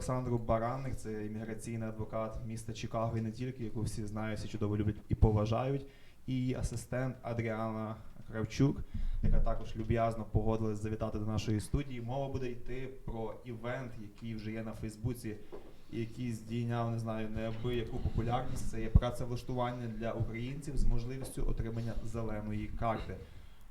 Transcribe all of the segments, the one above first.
Олександру Баранник, це імміграційний адвокат міста Чикаго і не тільки, яку всі знають, всі чудово люблять і поважають. І асистент Адріана Кравчук, яка також люб'язно погодилась завітати до нашої студії. Мова буде йти про івент, який вже є на Фейсбуці, який здійняв, не знаю, неабияку популярність. Це є працевлаштування для українців з можливістю отримання зеленої карти.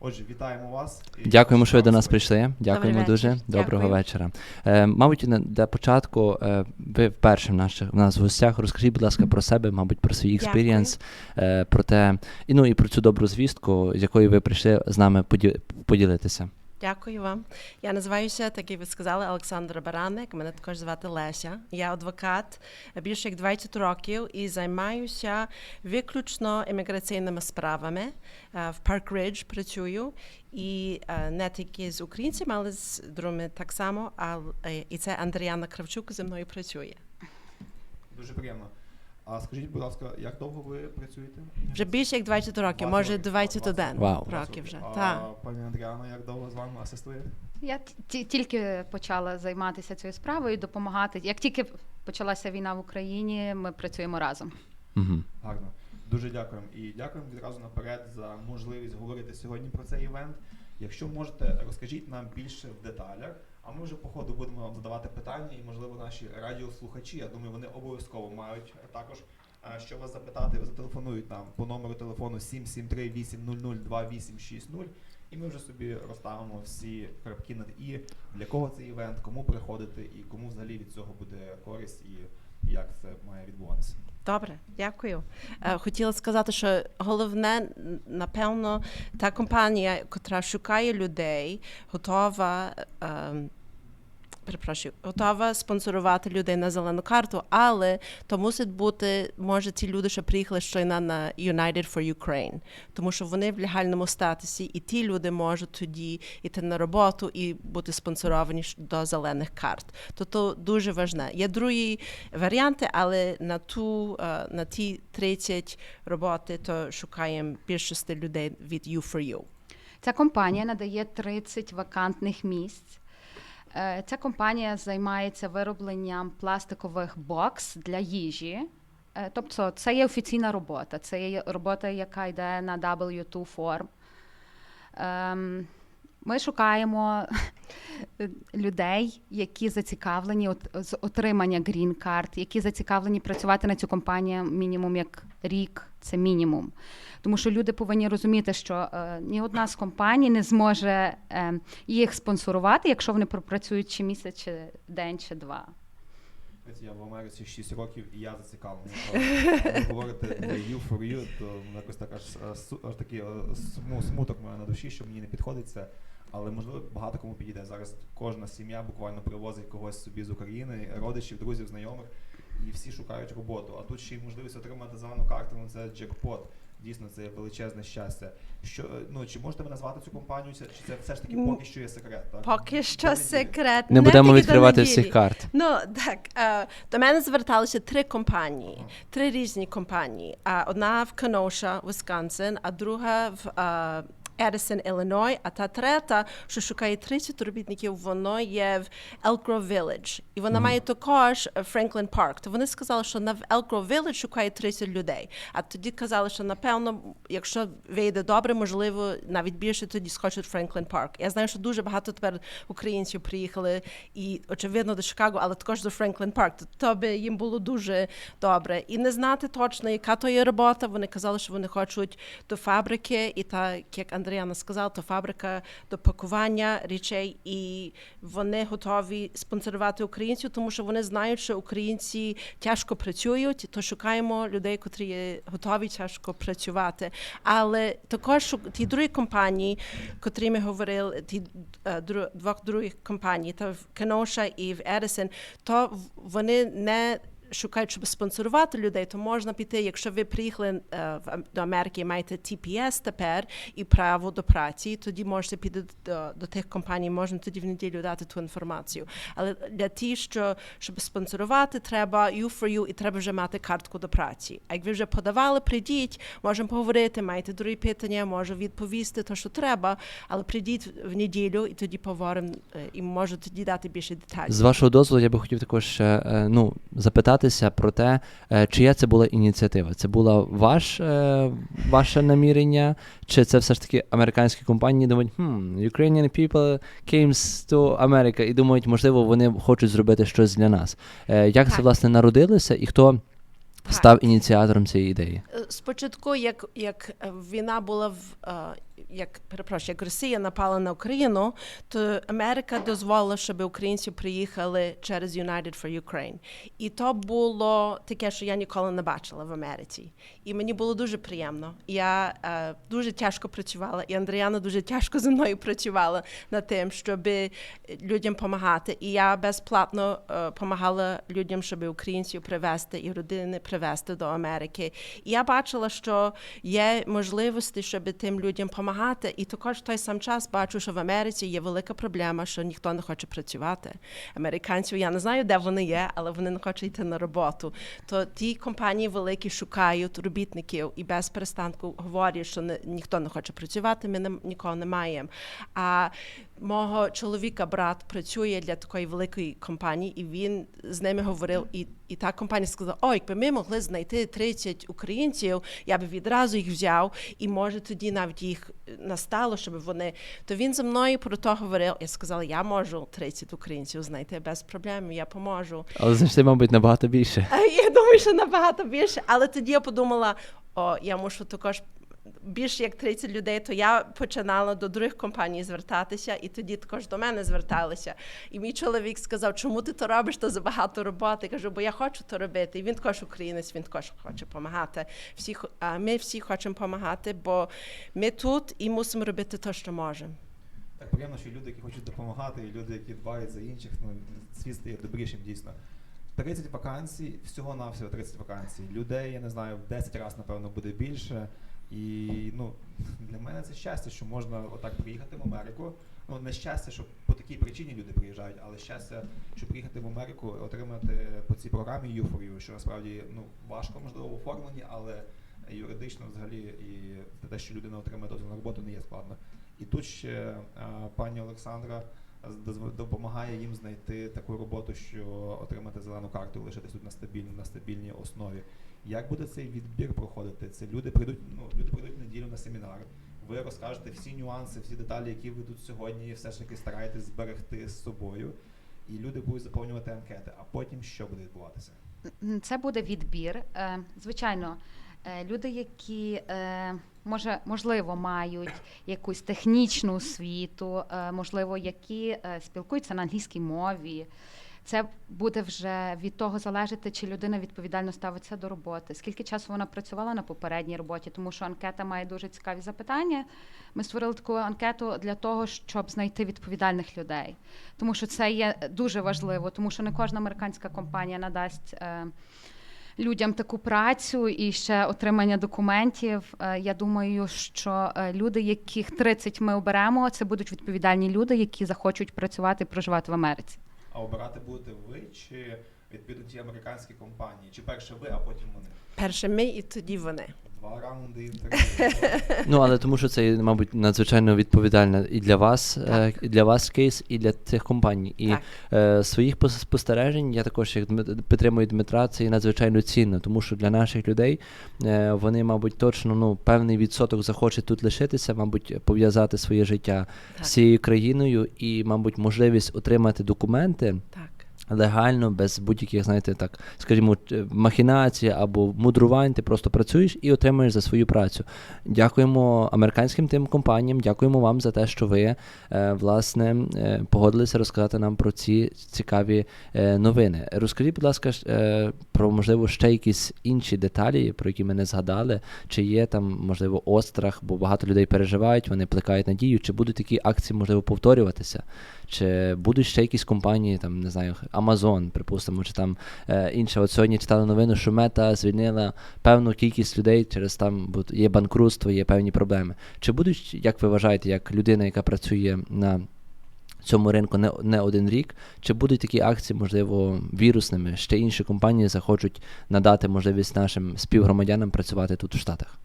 Отже, вітаємо вас. І Дякуємо, що ви до нас прийшли. Дякуємо Добрий дуже. Доброго Дякую. вечора. Е, мабуть, на- для початку е, ви вперше в наших в нас в гостях. Розкажіть, будь ласка, про себе, мабуть, про свій Дякую. експірієнс, е, про те, і ну і про цю добру звістку, з якою ви прийшли з нами поді- поділитися. Дякую вам. Я називаюся, так як ви сказали, Олександра Бараник. Мене також звати Леся. Я адвокат більше як 20 років і займаюся виключно імміграційними справами. Е, В Парк Ридж працюю і е, не тільки з українцями, але з другими так само. А е, і це Андріана Кравчук зі мною працює. Дуже приємно. А скажіть, будь ласка, як довго ви працюєте? Вже більше як 20 років, може 21 Вау. років вже. А Так. пані Андріана, як довго з вами асистує? Я ті- тільки почала займатися цією справою, допомагати. Як тільки почалася війна в Україні, ми працюємо разом. Угу. Гарно. Дуже дякуємо. І дякуємо відразу наперед за можливість говорити сьогодні про цей івент. Якщо можете, розкажіть нам більше в деталях, а ми вже по ходу будемо вам задавати питання, і можливо наші радіослухачі, я думаю, вони обов'язково мають також. е, Що вас запитати, зателефонують нам по номеру телефону 773 800 2860 і ми вже собі розставимо всі крапки над і для кого цей івент, кому приходити і кому взагалі від цього буде користь і як це має відбуватися. Добре, дякую. Е, Хотіла сказати, що головне, напевно, та компанія, яка шукає людей, готова. Перепрошую, готова спонсорувати людей на зелену карту, але то мусить бути, може, ті люди, що приїхали щойно на United for Ukraine, тому що вони в легальному статусі, і ті люди можуть тоді йти на роботу і бути спонсоровані до зелених карт. То то дуже важне. Є другі варіанти, але на ту е, на ті 30 роботи, то шукаємо більшості людей від U4U. Ця компанія надає 30 вакантних місць. Е, Ця компанія займається виробленням пластикових бокс для їжі. Е, Тобто це є офіційна робота. Це є робота, яка йде на W2 форм. Ми шукаємо людей, які зацікавлені от, з отримання грін карт, які зацікавлені працювати на цю компанію мінімум як рік, це мінімум. Тому що люди повинні розуміти, що е, ні одна з компаній не зможе е, їх спонсорувати, якщо вони пропрацюють чи місяць, чи день, чи два. Я в Америці 6 років і я зацікавлений. Ви говорите you for you, то якось так аж, аж такий е, смуток має на душі, що мені не підходить це. Але можливо багато кому підійде. Зараз кожна сім'я буквально привозить когось собі з України, родичів, друзів, знайомих, і всі шукають роботу. А тут ще й можливість отримати зелену карту, ну це джекпот. Дійсно, це величезне щастя. Що е, ну чи можете ви назвати цю компанію? Чи це все ж таки поки що є секрет? Так Поки що секрет. Не будемо відкривати всіх карт. Ну так е, до мене зверталися три компанії, три різні компанії. А одна в Kenosha, Висконсин, а друга в е, Едисон, Ілліной, а та третя, що шукає 30 робітників, воно є в Grove Village. І вона має також Франклін Парк. То вони сказали, що на Grove Village шукає 30 людей. А тоді казали, що напевно, якщо вийде добре, можливо, навіть більше тоді схочуть Франклін Парк. Я знаю, що дуже багато тепер українців приїхали і очевидно до Чикаго, але також до Франклін Парк. То, то би їм було дуже добре. І не знати точно, яка то є робота. Вони казали, що вони хочуть до фабрики, і так як Андріана сказала, то фабрика до пакування речей, і вони готові спонсорувати українців, тому що вони знають, що українці тяжко працюють, то шукаємо людей, котрі є готові тяжко працювати. Але також ті другі компанії, котрі ми говорили, ті е, двох других компаній, то в Kenosha і в Edison, то вони не шукають, щоб спонсорувати людей, то можна піти, якщо ви приїхали е, до Америки і маєте TPS тепер і право до праці, тоді можете піти до, до тих компаній, можна тоді в неділю дати ту інформацію. Але для ті, що щоб спонсорувати, треба U4U і треба вже мати картку до праці. А як ви вже подавали, прийдіть, можемо поговорити, маєте другі питання, можу відповісти те, що треба, але прийдіть в неділю і тоді поговоримо е, і можу тоді дати більше деталей. З вашого дозволу, я би хотів також е, ну, про те, е, чия це була ініціатива. Це була ваш, е, ваше намірення, чи це все ж таки американські компанії думають, хм, Ukrainian people came to America і думають, можливо, вони хочуть зробити щось для нас. Е, Як це власне народилося і хто Так. став ініціатором цієї ідеї? Спочатку, як, як війна була в як перепрошую, як Росія напала на Україну, то Америка дозволила, щоб українці приїхали через United for Ukraine. І то було таке, що я ніколи не бачила в Америці. І мені було дуже приємно. Я е, дуже тяжко працювала, і Андріана дуже тяжко зі мною працювала над тим, щоб людям допомагати. І я безплатно допомагала людям, щоб українців привезти і родини привезти до Америки. І я бачила, що є можливості, щоб тим людям допомагати. І також в той сам час бачу, що в Америці є велика проблема, що ніхто не хоче працювати. Американців я не знаю, де вони є, але вони не хочуть йти на роботу. То ті компанії великі шукають робітників і без перестанку говорять, що не, ніхто не хоче працювати, ми не, нікого не маємо. А мого чоловіка брат працює для такої великої компанії, і він з ними говорив. І, і та компанія сказала: О, якби ми могли знайти 30 українців, я би відразу їх взяв, і може тоді навіть їх настало, щоб вони. То він зі мною про то говорив. Я сказала, я можу 30 українців знайти без проблем, я поможу. Але знайшли, мабуть, набагато більше. Я думаю, що набагато більше. Але тоді я подумала: о, я мушу також. Більше як 30 людей, то я починала до других компаній звертатися, і тоді також до мене зверталися. І мій чоловік сказав, чому ти то робиш, то забагато роботи. Я кажу, бо я хочу то робити. І він також українець, він також хоче допомагати. Всі, ми всі хочемо допомагати, бо ми тут і мусимо робити те, що можемо. Так приємно, що люди, які хочуть допомагати, і люди, які дбають за інших, ну світ стає добрішим дійсно. 30 вакансій, всього навсього 30 вакансій. Людей, я не знаю, в 10 разів, напевно, буде більше. І ну, для мене це щастя, що можна отак приїхати в Америку. Ну, не щастя, що по такій причині люди приїжджають, але щастя, що приїхати в Америку отримати по цій програмі U4U, що насправді ну, важко, можливо, в оформленні, але юридично взагалі і те, що людина отримає дозвіл на роботу, не є складно. І тут ще а, пані Олександра допомагає їм знайти таку роботу, що отримати зелену карту, лишитись тут на стабільній, на стабільній основі. Як буде цей відбір проходити? Це люди прийдуть, ну люди прийдуть неділю на семінар. Ви розкажете всі нюанси, всі деталі, які ви тут сьогодні все ж таки стараєтесь зберегти з собою, і люди будуть заповнювати анкети. А потім що буде відбуватися? Це буде відбір. Е, Звичайно, е, люди, які е, може, можливо мають якусь технічну освіту, можливо, які спілкуються на англійській мові. Це буде вже від того залежати, чи людина відповідально ставиться до роботи, скільки часу вона працювала на попередній роботі, тому що анкета має дуже цікаві запитання. Ми створили таку анкету для того, щоб знайти відповідальних людей, тому що це є дуже важливо, тому що не кожна американська компанія надасть. Е, Людям таку працю і ще отримання документів. Е, Я думаю, що е, люди, яких 30 ми оберемо, це будуть відповідальні люди, які захочуть працювати і проживати в Америці. А обирати будете ви чи відповідно ті американські компанії? Чи перше ви, а потім вони? Перше ми і тоді вони. Два раунди інтерв'ю. Ну, але тому що це, мабуть, надзвичайно відповідально і для вас, е, Так. і для вас кейс, і для цих компаній. І Так. е, своїх пос- спостережень я також як Дмит- підтримую Дмитра, це є надзвичайно цінно, тому що для наших людей е, вони, мабуть, точно ну, певний відсоток захочуть тут лишитися, мабуть, пов'язати своє життя Так. з цією країною і, мабуть, можливість отримати документи Так. Легально, без будь-яких, знаєте, так, скажімо, е, махінацій або мудрувань, ти просто працюєш і отримуєш за свою працю. Дякуємо американським тим компаніям, дякуємо вам за те, що ви е, власне е, погодилися розказати нам про ці цікаві новини. Розкажіть, будь ласка, про можливо ще якісь інші деталі, про які ми не згадали, чи є там можливо острах, бо багато людей переживають, вони плекають надію, чи будуть такі акції можливо повторюватися, чи будуть ще якісь компанії, там не знаю, Amazon, припустимо, чи там е, інше. От сьогодні читали новину, що мета звільнила певну кількість людей через там бо є банкрутство, є певні проблеми. Чи будуть, як ви вважаєте, як людина, яка працює на цьому ринку не, не один рік, чи будуть такі акції, можливо, вірусними? Ще інші компанії захочуть надати можливість нашим співгромадянам працювати тут в Штатах?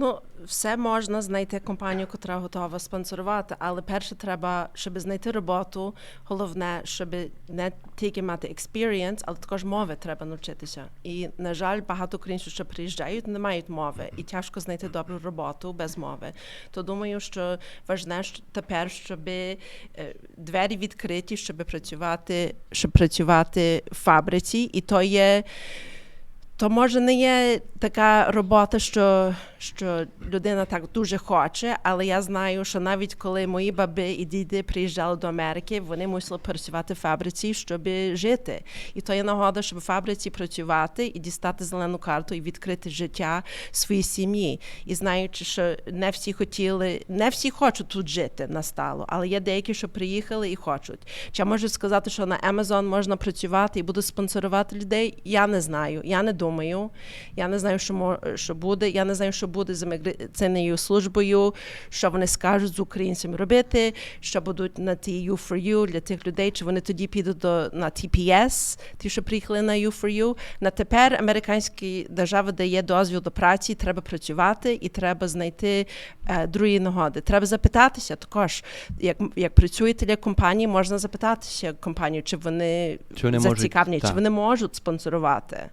Ну, все можна знайти компанію, яка готова спонсорувати, але перше треба, щоб знайти роботу. Головне, щоб не тільки мати experience, але також мови треба навчитися. І, на жаль, багато українців, що приїжджають, не мають мови, і тяжко знайти добру роботу без мови. То думаю, що важне що тепер, щоб е, двері відкриті, щоб працювати, щоб працювати в фабриці, і то є. То може не є така робота, що, що людина так дуже хоче, але я знаю, що навіть коли мої баби і діди приїжджали до Америки, вони мусили працювати в фабриці, щоб жити. І то є нагода, щоб в фабриці працювати і дістати зелену карту і відкрити життя своїй сім'ї. І знаючи, що не всі хотіли, не всі хочуть тут жити на стало, але є деякі, що приїхали і хочуть. Чи я можу сказати, що на Amazon можна працювати і буду спонсорувати людей? Я не знаю. Я не думаю. Я не знаю, що що буде. Я не знаю, що буде з міграційною службою, що вони скажуть з українцями робити, що будуть на ті U4U для тих людей, чи вони тоді підуть до на TPS, ті, що приїхали на U4U. На тепер американська держава дає дозвіл до праці, треба працювати і треба знайти е, другі нагоди. Треба запитатися також, як, як працюєте для компанії, можна запитатися компанію, чи вони, Чи вони можуть- чи вони можуть спонсорувати.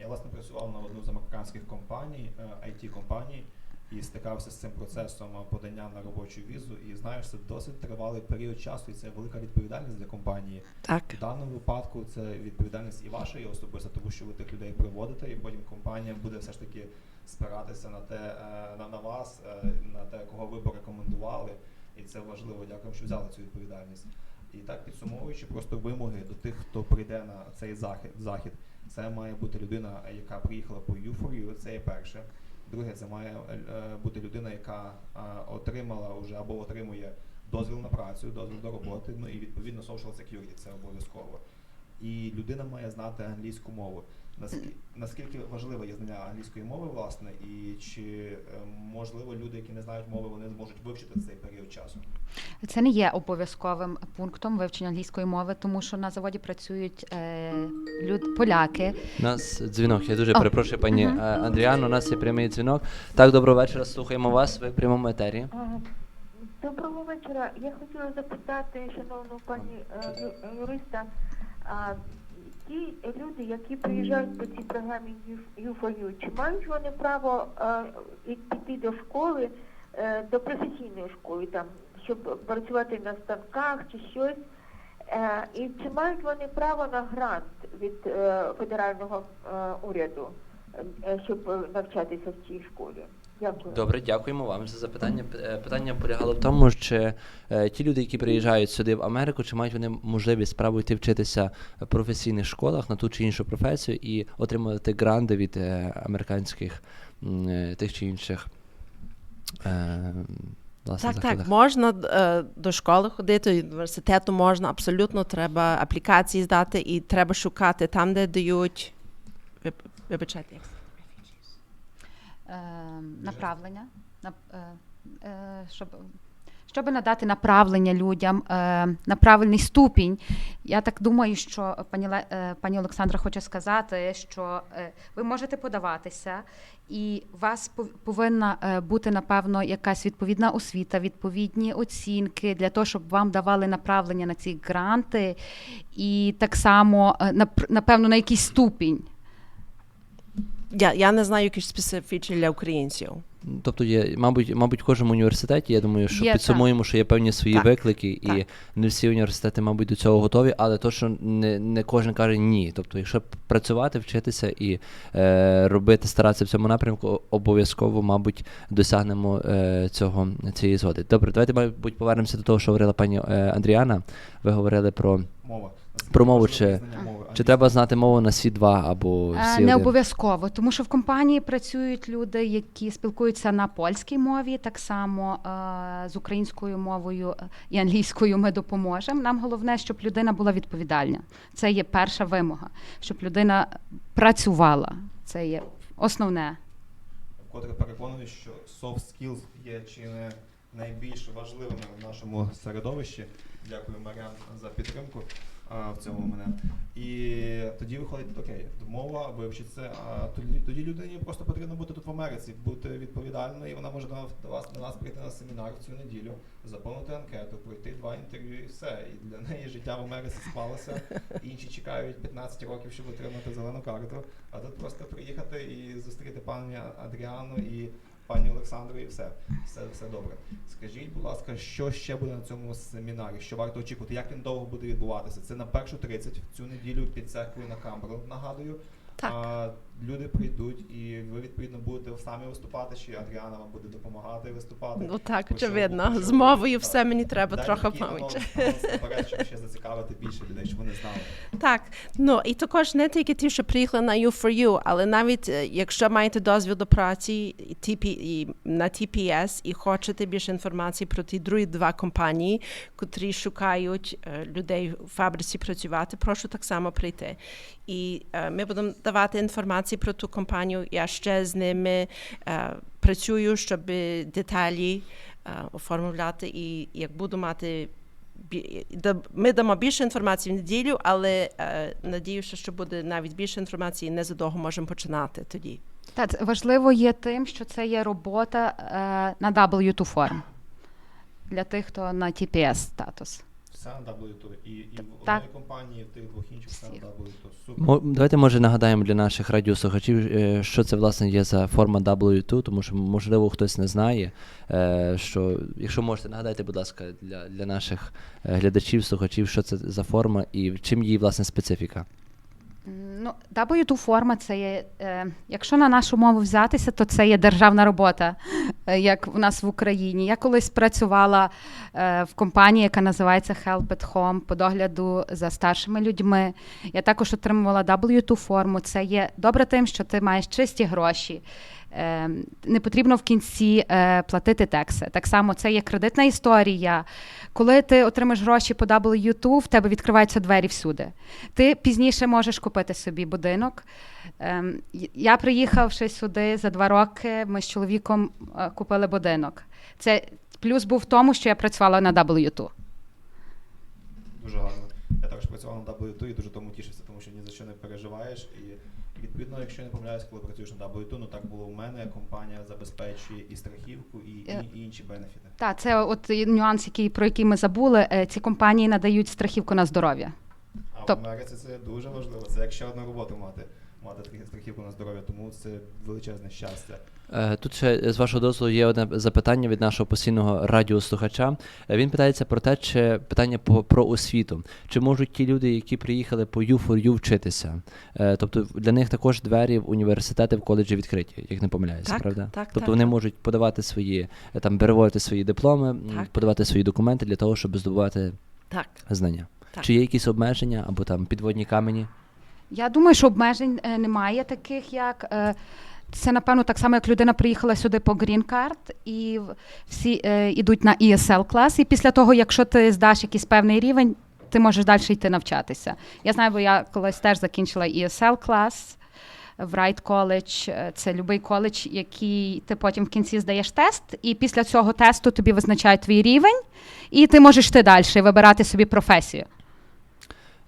Я власне працював на одну з американських компаній, е, IT-компаній, і стикався з цим процесом подання на робочу візу. І знаєш, це досить тривалий період часу, і це велика відповідальність для компанії. Так. В даному випадку це відповідальність і ваша, і особисто, тому що ви тих людей приводите, і потім компанія буде все ж таки спиратися на те, е, на, на вас, е, на те, кого ви порекомендували. І це важливо. Дякую, що взяли цю відповідальність. І так підсумовуючи, просто вимоги до тих, хто прийде на цей захід, захід. Це має бути людина, яка приїхала по U4U, це є перше. Друге, це має е, бути людина, яка е, отримала вже або отримує дозвіл на працю, дозвіл до роботи, ну і відповідно social security, це обов'язково. І людина має знати англійську мову. Наскільки, наскільки важливе є знання англійської мови, власне, і чи е, можливо люди, які не знають мови, вони зможуть вивчити цей період часу? Це не є обов'язковим пунктом вивчення англійської мови, тому що на заводі працюють е, люд, поляки. У нас дзвінок. Я дуже О, перепрошую, пані мгм. е, Андріано. У нас є прямий дзвінок. Так, доброго вечора. Слухаємо вас. Ви в прямому етері. Доброго вечора. Я хотіла запитати шановну пані е, юриста, ті люди, які приїжджають по цій програмі U4U, чи мають вони право е, піти до школи, е, до професійної школи, там, щоб працювати на станках чи щось? Е, І чи мають вони право на грант від федерального уряду, щоб е, навчатися в цій школі? Дякую. Добре, дякуємо вам за запитання. Е, Питання полягало в тому, чи е, ті люди, які приїжджають сюди в Америку, чи мають вони можливість право йти вчитися в професійних школах на ту чи іншу професію і отримувати гранди від американських тих чи інших. Власне, Так, закладах. так, можна е, до школи ходити, до університету можна, абсолютно треба аплікації здати і треба шукати там, де дають. Виб- Вибачайте, як е, направлення, на, е, е, щоб, щоб надати направлення людям на правильний ступінь. Я так думаю, що пані, пані Олександра хоче сказати, що ви можете подаватися, і у вас пов- повинна бути, напевно, якась відповідна освіта, відповідні оцінки для того, щоб вам давали направлення на ці гранти, і так само, напевно, на якийсь ступінь. Я, я не знаю якісь специфічні для українців. Тобто є, мабуть, мабуть, в кожному університеті, я думаю, що Є, підсумуємо, що є певні свої Так, виклики, і не всі університети, мабуть, до цього готові, але то, що не, не кожен каже ні. Тобто, якщо працювати, вчитися і е, робити, старатися в цьому напрямку, обов'язково, мабуть, досягнемо е, цього цієї згоди. Добре, давайте, мабуть, повернемося до того, що говорила пані е, Андріана. Ви говорили про Мова. Про мову чи- мови. Чи треба знати мову на C2 або Е, C1? Не обов'язково, тому що в компанії працюють люди, які спілкуються на польській мові, так само е, з українською мовою е, і англійською ми допоможемо. Нам головне, щоб людина була відповідальна. Це є перша вимога, щоб людина працювала. Це є основне. Вкотре переконаний, що soft skills є чи не найбільш важливими в нашому середовищі. Дякую, Маріан, за підтримку а, в цьому мене. І тоді виходить, окей, мова вивчиться, а тоді, тоді людині просто потрібно бути тут в Америці, бути відповідальною, і вона може до вас до нас прийти на семінар в цю неділю, заповнити анкету, пройти два інтерв'ю і все. І для неї життя в Америці склалося. Інші чекають 15 років, щоб отримати зелену карту. А тут просто приїхати і зустріти пані Адріану і пані Олександру, і все. Все, все добре. Скажіть, будь ласка, що ще буде на цьому семінарі? Що варто очікувати? Як він довго буде відбуватися? Це на першу 30 в цю неділю під церквою на Камберленд, нагадую. Так. Люди прийдуть, і ви відповідно будете самі виступати, чи Адріана вам буде допомагати виступати? Ну так, очевидно. З мовою все мені треба Дайте трохи наперед, щоб ще зацікавити більше людей, щоб вони знали. Так, ну і також не тільки ті, що приїхали на U4U, але навіть е, якщо маєте дозвіл до праці на TPS і хочете більше інформації про ті другі два компанії, котрі шукають е, людей в фабриці працювати, прошу так само прийти. Е, ми будемо давати інформацію про ту компанію. Я ще з ними працюю, щоб деталі оформляти. І як буду мати ми дамо більше інформації в неділю, але надіюся, що буде навіть більше інформації, незадовго можемо починати тоді. Та це важливо є тим, що це є робота е, на W2 форм для тих, хто на TPS статус. На W2. І, і в Так. одної компанії, в тих двох інших на Всіх. W2. Супер. Мо- Давайте може нагадаємо для наших радіослухачів, е, що це власне є за форма W2, тому що можливо хтось не знає. е, Що якщо можете нагадайте, будь ласка, для, для наших е, глядачів, слухачів, що це за форма і чим її власне специфіка. Ну, W2 форма це є, е, якщо на нашу мову взятися, то це є державна робота, е, як в нас в Україні. Я колись працювала е, в компанії, яка називається Help at Home по догляду за старшими людьми. Я також отримувала W2 форму. Це є добре тим, що ти маєш чисті гроші. Е, не потрібно в кінці е, платити текси. Так само це є кредитна історія. Коли ти отримаєш гроші по W2, в тебе відкриваються двері всюди. Ти пізніше можеш купити собі будинок. Ем, я приїхавши сюди за два роки, ми з чоловіком е, купили будинок. Це плюс був в тому, що я працювала на W2. Дуже гарно. Я також працював на W2 і дуже тому тішився, тому що ні за що не переживаєш. І відповідно, якщо я не помиляюсь, коли працюєш на W2, ну так було у мене. Компанія забезпечує і страхівку, і, Е. і, і інші бенефіти. Так, це от нюанс, який, про який ми забули. Е, Ці компанії надають страхівку на здоров'я. А Топ. в Америці це дуже важливо. Це як ще одну роботу мати. Мати страхів- страхівку на здоров'я, тому це величезне щастя. Е, Тут ще е, з вашого дозволу є одне запитання від нашого постійного радіослухача. Е, Він питається про те, чи питання по про освіту. Чи можуть ті люди, які приїхали по U4U вчитися? Тобто для них також двері в університети, в коледжі відкриті, як не помиляюся, Так, правда? так, тобто так, вони так. можуть подавати свої там переводити свої дипломи, Так. подавати свої документи для того, щоб здобувати Так. знання. Так. Чи є якісь обмеження або там підводні камені? Я думаю, що обмежень е, немає таких, як. е, Це, напевно, так само, як людина приїхала сюди по Card, і всі е, йдуть на ESL клас, і після того, якщо ти здаш якийсь певний рівень, ти можеш далі йти навчатися. Я знаю, бо я колись теж закінчила ESL клас в College. Е, Це будь-який коледж, який ти потім в кінці здаєш тест, і після цього тесту тобі визначають твій рівень, і ти можеш йти далі вибирати собі професію.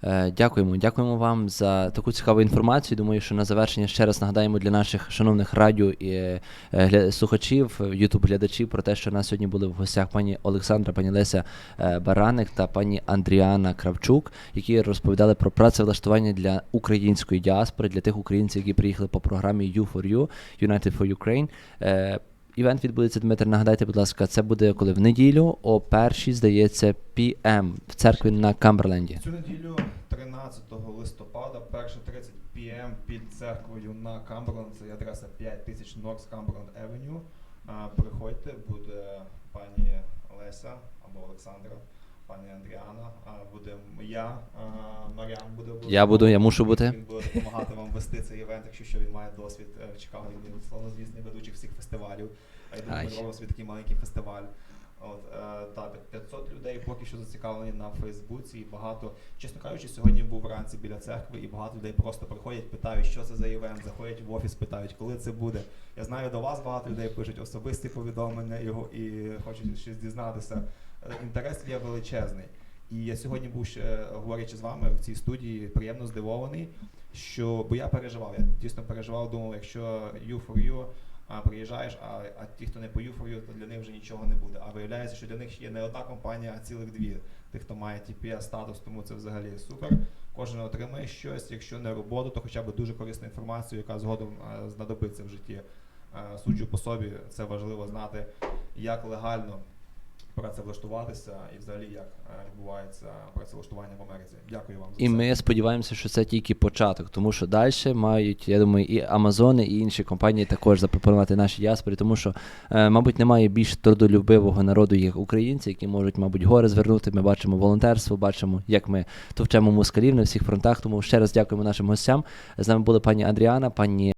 Е, Дякуємо, дякуємо вам за таку цікаву інформацію. Думаю, що на завершення ще раз нагадаємо для наших шановних радіо і е, слухачів, ютуб глядачів про те, що у нас сьогодні були в гостях пані Олександра, пані Леся е, Бараник та пані Андріана Кравчук, які розповідали про працевлаштування для української діаспори, для тих українців, які приїхали по програмі U4U, United for Ukraine. Івент відбудеться, Дмитре, нагадайте, будь ласка, це буде коли в неділю о першій, здається, PM в церкві на Камберленді. Цю неділю, 13 листопада, 1.30 PM під церквою на Камберленд, це є адреса 5000 North Cumberland Avenue. Приходьте, буде пані Леся або Олександра, пані Андріана, а будемо я, Маріан буде Я буду, я мушу бути. Він буде допомагати вам вести цей івент, якщо що він має досвід е, в Чикаго, він є славнозвісний ведучих всіх фестивалів. А я думаю, ми робимо собі такий маленький фестиваль. От, е, так, 500 людей поки що зацікавлені на Фейсбуці і багато, чесно кажучи, сьогодні був вранці біля церкви, і багато людей просто приходять, питають, що це за івент, заходять в офіс, питають, коли це буде. Я знаю, до вас багато людей пишуть особисті повідомлення його і хочуть щось дізнатися. Е, Інтерес є величезний. І я сьогодні був ще, говорячи з вами в цій студії, приємно здивований, що бо я переживав, я дійсно переживав, думав, якщо you for you, а приїжджаєш, а, а ті, хто не по you for you, то для них вже нічого не буде. А виявляється, що для них є не одна компанія, а цілих дві. Тих, хто має TPS статус, тому це взагалі супер. Кожен отримає щось, якщо не роботу, то хоча б дуже корисну інформацію, яка згодом е, знадобиться в житті. Е, суджу по собі, це важливо знати, як легально працевлаштуватися і взагалі як е, відбувається працевлаштування в Америці. Дякую вам за І це. ми сподіваємося, що це тільки початок, тому що далі мають, я думаю, і Амазони, і інші компанії також запропонувати нашій діаспорі, тому що, е, мабуть, немає більш трудолюбивого народу, як українці, які можуть, мабуть, гори звернути. Ми бачимо волонтерство, бачимо, як ми товчемо москалів на всіх фронтах. Тому ще раз дякуємо нашим гостям. З нами були пані Адріана, пані